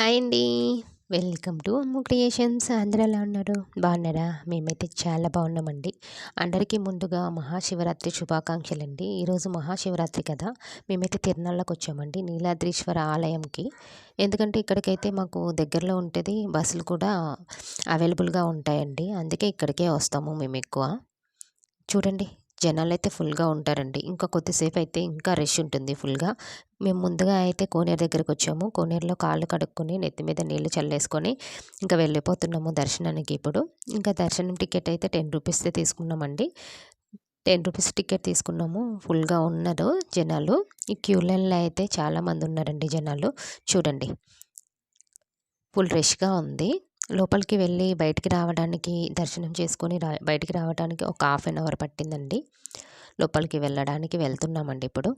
Hi అండి. Welcome to Ammu creations. అందరూ ఎలా ఉన్నారు? బాగున్నారా? మేమైతే చాలా బాగున్నామండి. అందరికీ ముందుగా మహాశివరాత్రి శుభాకాంక్షలు అండి ఈరోజు మహాశివరాత్రి కదా. మేమైతే తిరునాళ్ళకి వచ్చామండి నీలాద్రీశ్వర ఆలయంకి. ఎందుకంటే ఇక్కడికైతే మాకు దగ్గరలో ఉంటుంది బస్సులు కూడా అవైలబుల్గా ఉంటాయండి. అందుకే ఇక్కడికే వస్తాము మేము ఎక్కువ చూడండి జనాలు అయితే ఫుల్గా ఉంటారండి. ఇంకా కొద్దిసేపు అయితే ఇంకా రష్ ఉంటుంది ఫుల్గా. మేము ముందుగా అయితే కోనేరు దగ్గరికి వచ్చాము. కోనేరులో కాళ్ళు కడుక్కొని నెత్తి మీద నీళ్ళు చల్లేసుకొని ఇంకా వెళ్ళిపోతున్నాము దర్శనానికి ఇప్పుడు. ఇంకా దర్శనం టికెట్ అయితే టెన్ రూపీస్దే తీసుకున్నామండి. టెన్ రూపీస్ టికెట్ తీసుకున్నాము. ఫుల్గా ఉన్నారు జనాలు. ఈ క్యూ లైన్లో అయితే చాలామంది ఉన్నారండి జనాలు. చూడండి. ఫుల్ రష్గా ఉంది. లోపలికి వెళ్ళి బయటికి రావడానికి దర్శనం చేసుకొని రా బయటికి రావడానికి ఒక హాఫ్ అన్ అవర్ పట్టిందండి. లోపలికి వెళ్ళడానికి వెళ్తున్నామండి ఇప్పుడు.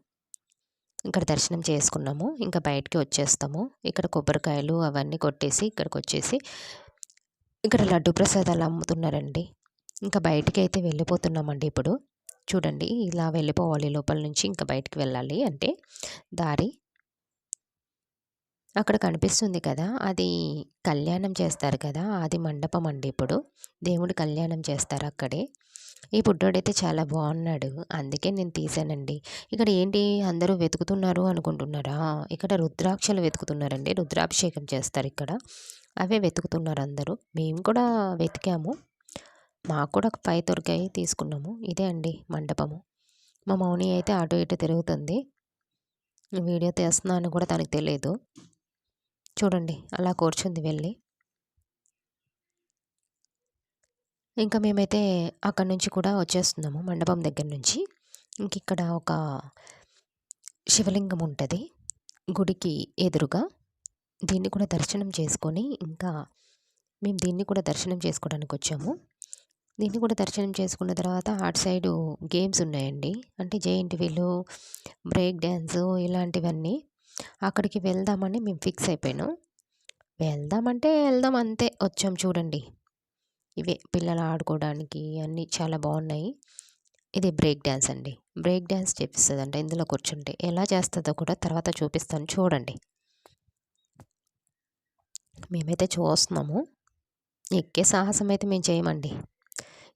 ఇక్కడ దర్శనం చేసుకున్నాము. ఇంకా బయటికి వచ్చేస్తాము. ఇక్కడ కొబ్బరికాయలు అవన్నీ కొట్టేసి ఇక్కడికి వచ్చేసి ఇక్కడ లడ్డు ప్రసాదాలు అమ్ముతున్నారండి. ఇంకా బయటికి అయితే వెళ్ళిపోతున్నామండి ఇప్పుడు. చూడండి ఇలా వెళ్ళిపోవాలి లోపల నుంచి ఇంకా బయటికి వెళ్ళాలి అంటే దారి. అక్కడ కనిపిస్తుంది కదా! అది కళ్యాణం చేస్తారు కదా! అది మండపం అండి ఇప్పుడు. దేవుడి కళ్యాణం చేస్తారు అక్కడే. ఈ బుడ్డోడైతే చాలా బాగున్నాడు. అందుకే నేను తీసానండి. ఇక్కడ ఏంటి? అందరూ వెతుకుతున్నారు అనుకుంటున్నారా? ఇక్కడ రుద్రాక్షలు వెతుకుతున్నారండి. రుద్రాభిషేకం చేస్తారు ఇక్కడ. అవే వెతుకుతున్నారు అందరూ. మేము కూడా వెతికాము. మాకు కూడా ఒక పై దొరికాయి తీసుకున్నాము. ఇదే అండి మండపము. మా మౌని అయితే అటు ఇటు తిరుగుతుంది. వీడియో తీస్తున్నాను కూడా తనకు తెలియదు చూడండి. అలా కూర్చుంది వెళ్ళి. ఇంకా మేమైతే అక్కడి నుంచి కూడా వచ్చేస్తున్నాము మండపం దగ్గర నుంచి. ఇంక ఇక్కడ ఒక శివలింగం ఉంటుంది గుడికి ఎదురుగా. దీన్ని కూడా దర్శనం చేసుకొని ఇంకా మేము దీన్ని కూడా దర్శనం చేసుకోవడానికి వచ్చాము. దీన్ని కూడా దర్శనం చేసుకున్న తర్వాత అటు సైడు గేమ్స్ ఉన్నాయండి. అంటే జేఎన్టీవీలు బ్రేక్ డ్యాన్స్ ఇలాంటివన్నీ. అక్కడికి వెళ్దామని మేము ఫిక్స్ అయిపోయాను. వెళ్దామంటే వెళ్దాం అంతే వచ్చాం చూడండి. ఇవే పిల్లలు ఆడుకోవడానికి అన్నీ చాలా బాగున్నాయి. ఇది బ్రేక్ డ్యాన్స్ అండి. బ్రేక్ డ్యాన్స్ చేపిస్తుంది అంట ఇందులో కూర్చుంటే. ఎలా చేస్తుందో కూడా తర్వాత చూపిస్తాను చూడండి. మేమైతే చూస్తున్నాము. ఎక్కే సాహసం అయితే మేము చేయమండి.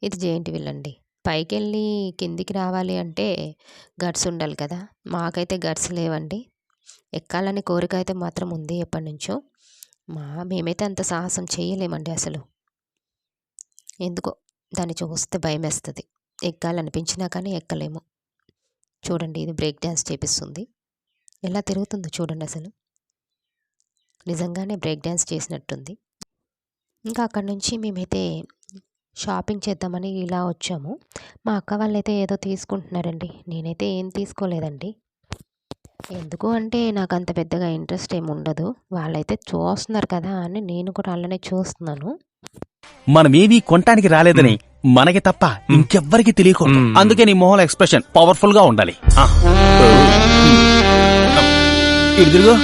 ఇది జేంటి వీళ్ళండి పైకి వెళ్ళి కిందికి రావాలి అంటే గట్స్ ఉండాలి కదా. మాకైతే గట్స్ లేవండి. ఎక్కాలని కోరిక అయితే మాత్రం ఉంది ఎప్పటి నుంచో మా మేమైతే అంత సాహసం చేయలేమండి అసలు. ఎందుకో దాన్ని చూస్తే భయం వేస్తుంది ఎక్కాలనిపించినా కానీ ఎక్కలేము. చూడండి ఇది బ్రేక్ డ్యాన్స్ చేపిస్తుంది. ఎలా తిరుగుతుందో చూడండి అసలు. నిజంగానే బ్రేక్ డ్యాన్స్ చేసినట్టుంది. ఇంకా అక్కడి నుంచి మేమైతే షాపింగ్ చేద్దామని ఇలా వచ్చాము. మా అక్క వాళ్ళైతే ఏదో తీసుకుంటున్నారండి. నేనైతే ఏం తీసుకోలేదండి. ఎందుకు అంటే నాకు అంత పెద్దగా ఇంట్రెస్ట్ ఏమి ఉండదు. వాళ్ళైతే చూస్తున్నారు కదా అని నేను కూడా అలానే చూస్తున్నాను. మనమేవీ కొనటానికి రాలేదని మనకి తప్ప ఇంకెవ్వరికి తెలియకూడదు. అందుకే నీ మొహం ఎక్స్ప్రెషన్ పవర్ఫుల్గా ఉండాలి. ఆ. ఇటు తిరుగు.